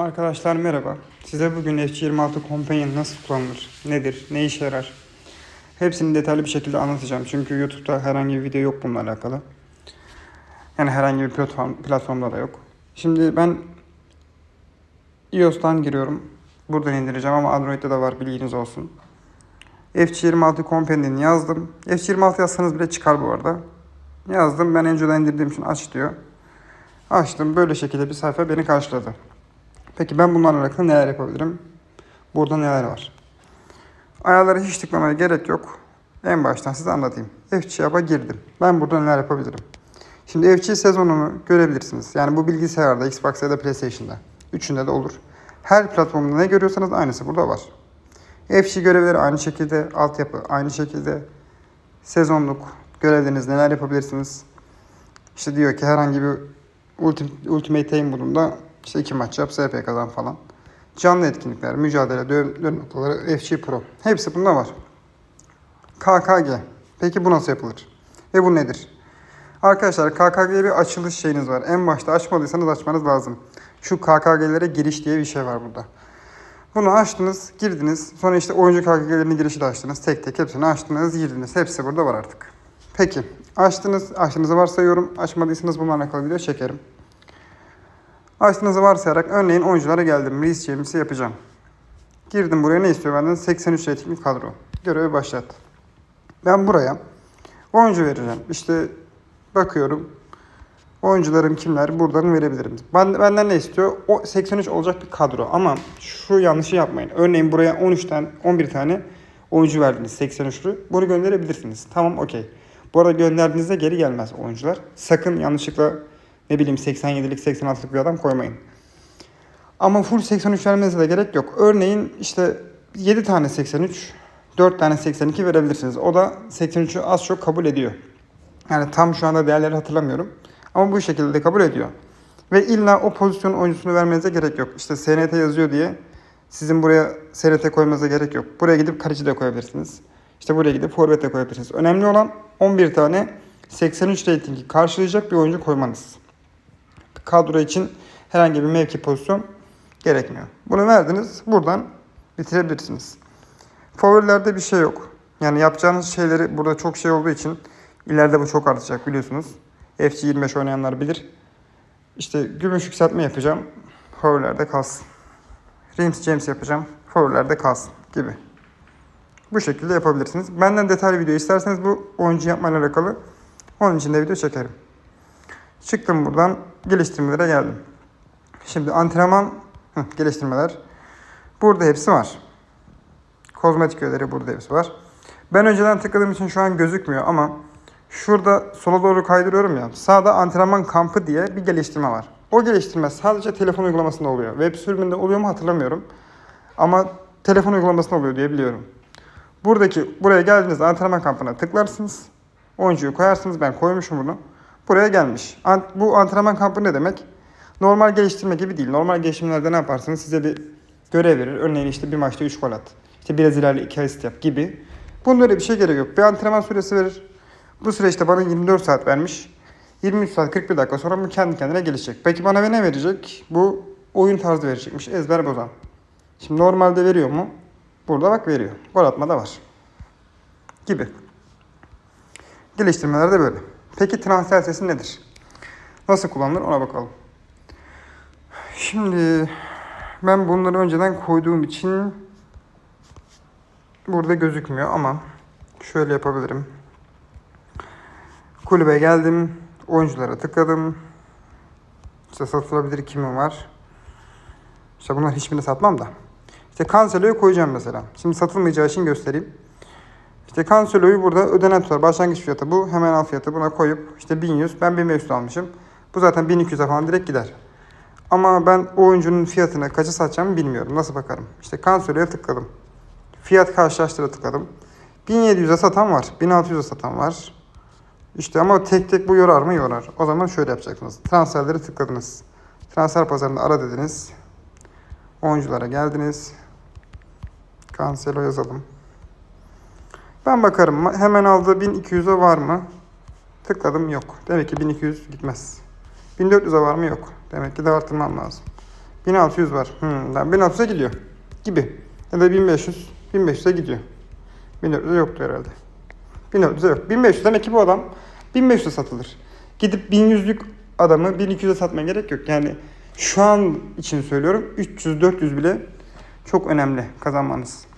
Arkadaşlar merhaba. Size bugün F26 Companion nasıl kullanılır, nedir, ne işe yarar? Hepsini detaylı bir şekilde anlatacağım. Çünkü YouTube'da herhangi bir video yok bununla alakalı. Yani herhangi bir platform, platformda da yok. Şimdi ben iOS'tan giriyorum. Buradan indireceğim ama Android'de de var bilginiz olsun. F26 Companion yazdım. F26 yazsanız bile çıkar bu arada. Yazdım. Ben önceden indirdiğim için aç diyor. Açtım. Böyle şekilde bir sayfa beni karşıladı. Peki ben bunlarla alakalı neler yapabilirim? Burada neler var? Ayarlara hiç tıklamaya gerek yok. En baştan size anlatayım. FCAP'a girdim. Ben burada neler yapabilirim? Şimdi FC sezonunu görebilirsiniz. Yani bu bilgisayarda, Xbox ya da PlayStation'da. Üçünde de olur. Her platformda ne görüyorsanız aynısı burada var. FC görevleri aynı şekilde, altyapı aynı şekilde. Sezonluk görevleriniz neler yapabilirsiniz? İşte diyor ki herhangi bir Ultimate, Ultimate Team modunda işte iki maç yap, SP kazan falan. Canlı etkinlikler, mücadele, dövüm, dövüm noktaları, FC Pro. Hepsi bunda var. KKG. Peki bu nasıl yapılır? Ve bu nedir? Arkadaşlar KKG'ye bir açılış şeyiniz var. En başta açmadıysanız açmanız lazım. Şu KKG'lere giriş diye bir şey var burada. Bunu açtınız, girdiniz. Sonra işte oyuncu KKG'lerinin girişi de açtınız. Tek tek hepsini açtınız, girdiniz. Hepsi burada var artık. Peki. Açtınız, açtığınızı varsayıyorum. Açmadıysanız bununla alakalı video çekerim. Açtığınızı varsayarak örneğin oyunculara geldim. Reis James'i yapacağım. Girdim buraya ne istiyor benden? 83 ratingli kadro. Görevi başlat. Ben buraya oyuncu vereceğim. İşte bakıyorum. Oyuncularım kimler? Buradan verebilirim. Ben, benden ne istiyor? O 83 olacak bir kadro. Ama şu yanlışı yapmayın. Örneğin buraya 13 tane, 11 tane oyuncu verdiniz 83'lü. Bunu gönderebilirsiniz. Tamam okey. Bu arada gönderdiğinizde geri gelmez oyuncular. Sakın yanlışlıkla ne bileyim 87'lik 86'lık bir adam koymayın. Ama full 83 vermenize de gerek yok. Örneğin işte 7 tane 83, 4 tane 82 verebilirsiniz. O da 83'ü az çok kabul ediyor. Yani tam şu anda değerleri hatırlamıyorum. Ama bu şekilde de kabul ediyor. Ve illa o pozisyon oyuncusunu vermenize gerek yok. İşte SNT yazıyor diye sizin buraya SNT koymanıza gerek yok. Buraya gidip kaleci de koyabilirsiniz. İşte buraya gidip forvet de koyabilirsiniz. Önemli olan 11 tane 83 ratingi karşılayacak bir oyuncu koymanız. Kadro için herhangi bir mevki pozisyon gerekmiyor. Bunu verdiniz. Buradan bitirebilirsiniz. Favorilerde bir şey yok. Yani yapacağınız şeyleri burada çok şey olduğu için ileride bu çok artacak biliyorsunuz. FC 25 oynayanlar bilir. İşte gümüş yükseltme yapacağım. Favorilerde kalsın. James James yapacağım. Favorilerde kalsın gibi. Bu şekilde yapabilirsiniz. Benden detaylı video isterseniz bu oyuncu yapmayla alakalı onun için de video çekerim. Çıktım buradan geliştirmelere geldim. Şimdi antrenman geliştirmeler. Burada hepsi var. Kozmetik öğeleri burada hepsi var. Ben önceden tıkladığım için şu an gözükmüyor ama şurada sola doğru kaydırıyorum ya. Sağda antrenman kampı diye bir geliştirme var. O geliştirme sadece telefon uygulamasında oluyor. Web sürümünde oluyor mu hatırlamıyorum. Ama telefon uygulamasında oluyor diye biliyorum. Buradaki buraya geldiğinizde antrenman kampına tıklarsınız. Oyuncuyu koyarsınız. Ben koymuşum bunu. Buraya gelmiş. Bu antrenman kampı ne demek? Normal geliştirme gibi değil. Normal geliştirmelerde ne yaparsınız? Size bir görev verir. Örneğin işte bir maçta 3 gol at. İşte Brezilya ile 2 asist yap gibi. Bunda öyle bir şey gerek yok. Bir antrenman süresi verir. Bu süreçte bana 24 saat vermiş. 23 saat 41 dakika sonra bu kendi kendine gelişecek. Peki bana ne verecek? Bu oyun tarzı verecekmiş. Ezber bozan. Şimdi normalde veriyor mu? Burada bak veriyor. Gol atma da var. Gibi. Geliştirmeler de böyle. Peki transfer sesi nedir? Nasıl kullanılır ona bakalım. Şimdi ben bunları önceden koyduğum için burada gözükmüyor ama şöyle yapabilirim. Kulübe geldim. Oyunculara tıkladım. İşte satılabilir kimi var. İşte bunlar hiçbirini satmam da. İşte Cancelo'yu koyacağım mesela. Şimdi satılmayacağı için göstereyim. İşte Cancelo'yu burada ödenen tutar. Başlangıç fiyatı bu. Hemen al fiyatı buna koyup işte 1100. Ben 1500 almışım. Bu zaten 1200'e falan direkt gider. Ama ben oyuncunun fiyatını kaça satacağımı bilmiyorum. Nasıl bakarım? İşte Cancelo'ya tıkladım. Fiyat karşılaştıra tıkladım. 1700'e satan var. 1600'e satan var. İşte ama tek tek bu yorar mı? Yorar. O zaman şöyle yapacaksınız. Transferleri tıkladınız. Transfer pazarında ara dediniz. Oyunculara geldiniz. Cancelo yazalım. Ben bakarım. Hemen aldığı 1200'e var mı? Tıkladım yok. Demek ki 1200 gitmez. 1400'e var mı? Yok. Demek ki de artırmam lazım. 1600 var. Hmm, tamam, 1600'e gidiyor. Gibi. Ya da 1500. 1500'e gidiyor. 1400'e yoktu herhalde. 1400'e yok. 1500 demek ki bu adam 1500'e satılır. Gidip 1100'lük adamı 1200'e satmaya gerek yok. Yani şu an için söylüyorum 300-400 bile çok önemli kazanmanız.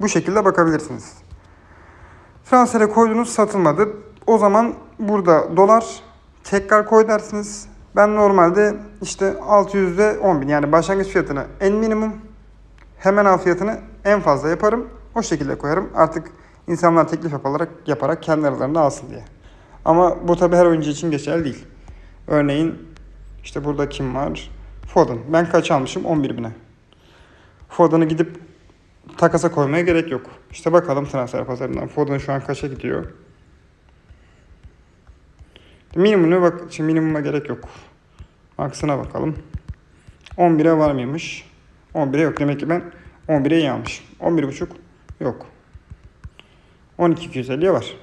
Bu şekilde bakabilirsiniz. Transfere koydunuz satılmadı. O zaman burada dolar tekrar koy dersiniz. Ben normalde işte 600'de 10 bin yani başlangıç fiyatını en minimum hemen al fiyatını en fazla yaparım. O şekilde koyarım. Artık insanlar teklif yaparak, yaparak kendi aralarında alsın diye. Ama bu tabi her oyuncu için geçerli değil. Örneğin işte burada kim var? Foden. Ben kaç almışım? 11 bine. Foden'ı gidip takasa koymaya gerek yok. İşte bakalım transfer pazarından. Foden şu an kaça gidiyor? Minimumuna bak, şimdi minimuma gerek yok. Aksına bakalım. 11'e var mıymış? 11'e yok. Demek ki ben 11'e iyi almışım. 11.5 yok. 12.250'ye var.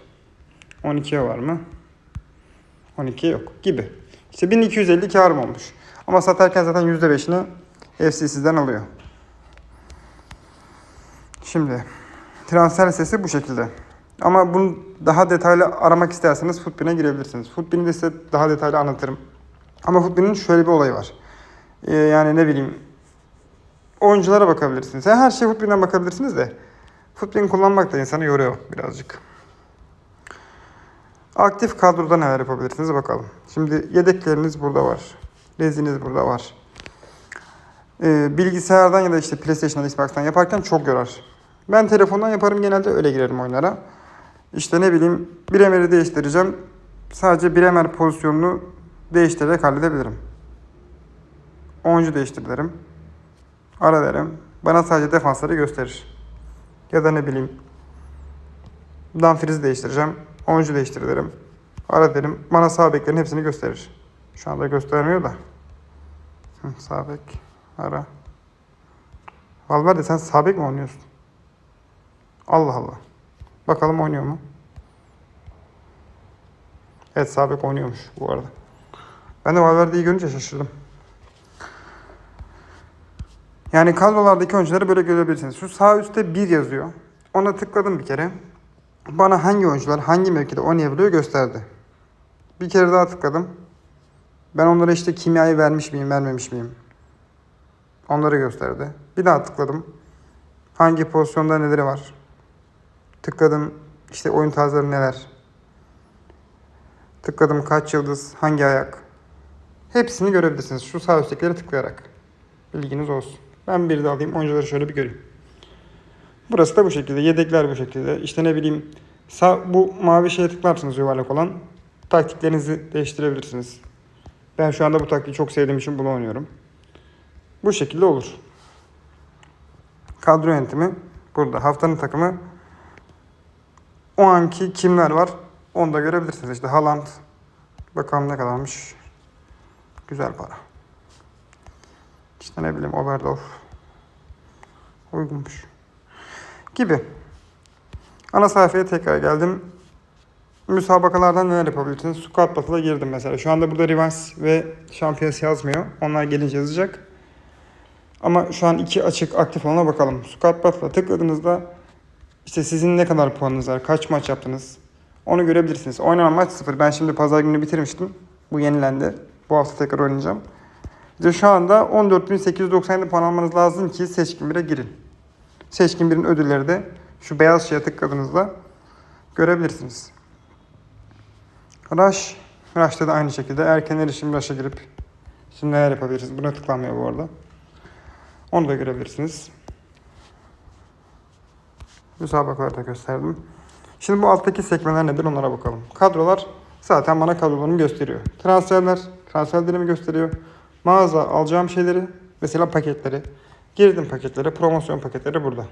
12'ye var mı? 12'ye yok gibi. İşte 1250 karım olmuş. Ama satarken zaten %5'ini FC sizden alıyor. Şimdi transfer listesi bu şekilde. Ama bunu daha detaylı aramak isterseniz Footbin'e girebilirsiniz. Footbin'i de size daha detaylı anlatırım. Ama Footbin'in şöyle bir olayı var. Ee, yani ne bileyim oyunculara bakabilirsiniz. Yani her şeye Footbin'den bakabilirsiniz de Footbin kullanmak da insanı yoruyor birazcık. Aktif kadroda neler yapabilirsiniz bakalım. Şimdi yedekleriniz burada var. Reziniz burada var. Ee, bilgisayardan ya da işte PlayStation'dan, Xbox'tan yaparken çok yorar. Ben telefondan yaparım genelde öyle girerim oyunlara. İşte ne bileyim Bremer'i değiştireceğim. Sadece Bremer pozisyonunu değiştirerek halledebilirim. Oyuncu değiştir derim. Ara derim. Bana sadece defansları gösterir. Ya da ne bileyim Dumfries'i değiştireceğim. Oyuncu değiştir derim. Ara derim. Bana sağ beklerin hepsini gösterir. Şu anda göstermiyor da. Hı, sağ bek. Ara. Valverde sen sağ bek mi oynuyorsun? Allah Allah. Bakalım oynuyor mu? Evet sağ bek oynuyormuş bu arada. Ben de Valverde'yi görünce şaşırdım. Yani kadrolardaki oyuncuları böyle görebilirsiniz. Şu sağ üstte 1 yazıyor. Ona tıkladım bir kere. Bana hangi oyuncular hangi mevkide oynayabiliyor gösterdi. Bir kere daha tıkladım. Ben onlara işte kimyayı vermiş miyim, vermemiş miyim? Onları gösterdi. Bir daha tıkladım. Hangi pozisyonda neleri var? Tıkladım işte oyun tarzları neler? Tıkladım kaç yıldız, hangi ayak? Hepsini görebilirsiniz şu sağ üsttekileri tıklayarak. Bilginiz olsun. Ben bir de alayım oyuncuları şöyle bir göreyim. Burası da bu şekilde. Yedekler bu şekilde. İşte ne bileyim sağ, bu mavi şeye tıklarsınız yuvarlak olan. Taktiklerinizi değiştirebilirsiniz. Ben şu anda bu taktiği çok sevdiğim için bunu oynuyorum. Bu şekilde olur. Kadro yönetimi burada. Haftanın takımı o anki kimler var onu da görebilirsiniz. İşte Haaland bakalım ne kadarmış. Güzel para. İşte ne bileyim Oberdorf uygunmuş. Gibi. Ana sayfaya tekrar geldim. Müsabakalardan neler yapabilirsiniz? Squad Battle'a girdim mesela. Şu anda burada Rivals ve Champions yazmıyor. Onlar gelince yazacak. Ama şu an iki açık aktif olana bakalım. Squad Battle'a tıkladığınızda işte sizin ne kadar puanınız var, kaç maç yaptınız onu görebilirsiniz. Oynanan maç sıfır. Ben şimdi pazar günü bitirmiştim. Bu yenilendi. Bu hafta tekrar oynayacağım. İşte şu anda 14.897 puan almanız lazım ki seçkin 1'e girin. Seçkin 1'in ödülleri de şu beyaz şeye tıkladığınızda görebilirsiniz. Rush. Rush'ta da aynı şekilde erken erişim Rush'a girip şimdi neler yapabilirsiniz. Buna tıklanmıyor bu arada. Onu da görebilirsiniz. Müsabakalarda gösterdim. Şimdi bu alttaki sekmeler nedir onlara bakalım. Kadrolar zaten bana kadrolarımı gösteriyor. Transferler, transferlerimi gösteriyor. Mağaza alacağım şeyleri, mesela paketleri. Girdim paketlere, promosyon paketleri burada.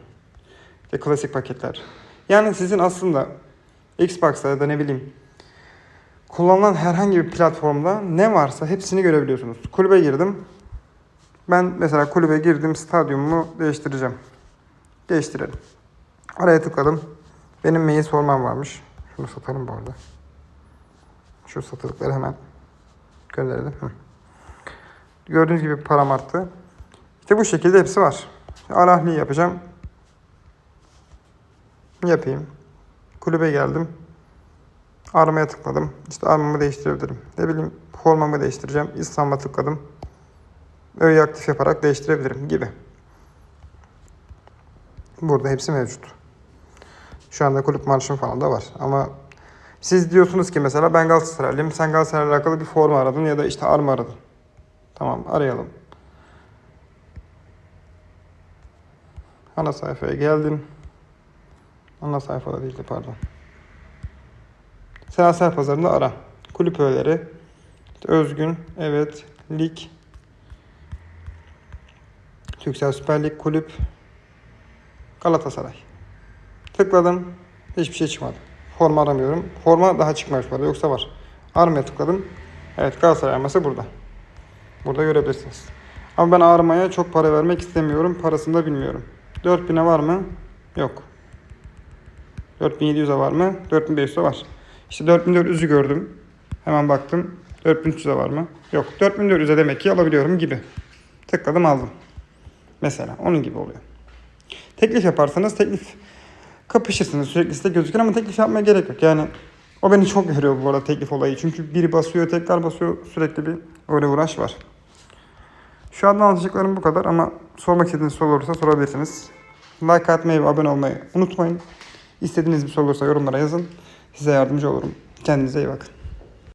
İşte klasik paketler. Yani sizin aslında Xbox'ta ya da ne bileyim kullanılan herhangi bir platformda ne varsa hepsini görebiliyorsunuz. Kulübe girdim. Ben mesela kulübe girdim, stadyumumu değiştireceğim. Değiştirelim. Araya tıkladım. Benim mail sormam varmış. Şunu satalım bu arada. Şu satılıkları hemen gönderelim. Hı. Gördüğünüz gibi param arttı. İşte bu şekilde hepsi var. Alahli yapacağım. Yapayım. Kulübe geldim. Armaya tıkladım. İşte armamı değiştirebilirim. Ne bileyim formamı değiştireceğim. İslam'a tıkladım. Öğeyi aktif yaparak değiştirebilirim gibi. Burada hepsi mevcut. Şu anda kulüp marşım falan da var. Ama siz diyorsunuz ki mesela ben Galatasaraylıyım. Sen Galatasaray'la alakalı bir forma aradın ya da işte arma aradın. Tamam arayalım. Ana sayfaya geldim. Ana sayfada değildi pardon. Siyasal pazarında ara. Kulüp öğeleri. Özgün, evet, lig. Türksel Süper Lig kulüp. Galatasaray. Tıkladım. Hiçbir şey çıkmadı. Forma aramıyorum. Forma daha çıkmamış bu arada. Yoksa var. Aramaya tıkladım. Evet Galatasaray arması burada. Burada görebilirsiniz. Ama ben armaya çok para vermek istemiyorum. Parasını da bilmiyorum. 4000'e var mı? Yok. 4700'e var mı? 4500'e var. İşte 4400'ü gördüm. Hemen baktım. 4300'e var mı? Yok. 4400'e demek ki alabiliyorum gibi. Tıkladım aldım. Mesela onun gibi oluyor. Teklif yaparsanız teklif kapışırsınız sürekli site gözükür ama teklif yapmaya gerek yok. Yani o beni çok yoruyor bu arada teklif olayı. Çünkü biri basıyor tekrar basıyor sürekli bir öyle uğraş var. Şu anda anlatacaklarım bu kadar ama sormak istediğiniz soru olursa sorabilirsiniz. Like atmayı ve abone olmayı unutmayın. İstediğiniz bir soru olursa yorumlara yazın. Size yardımcı olurum. Kendinize iyi bakın.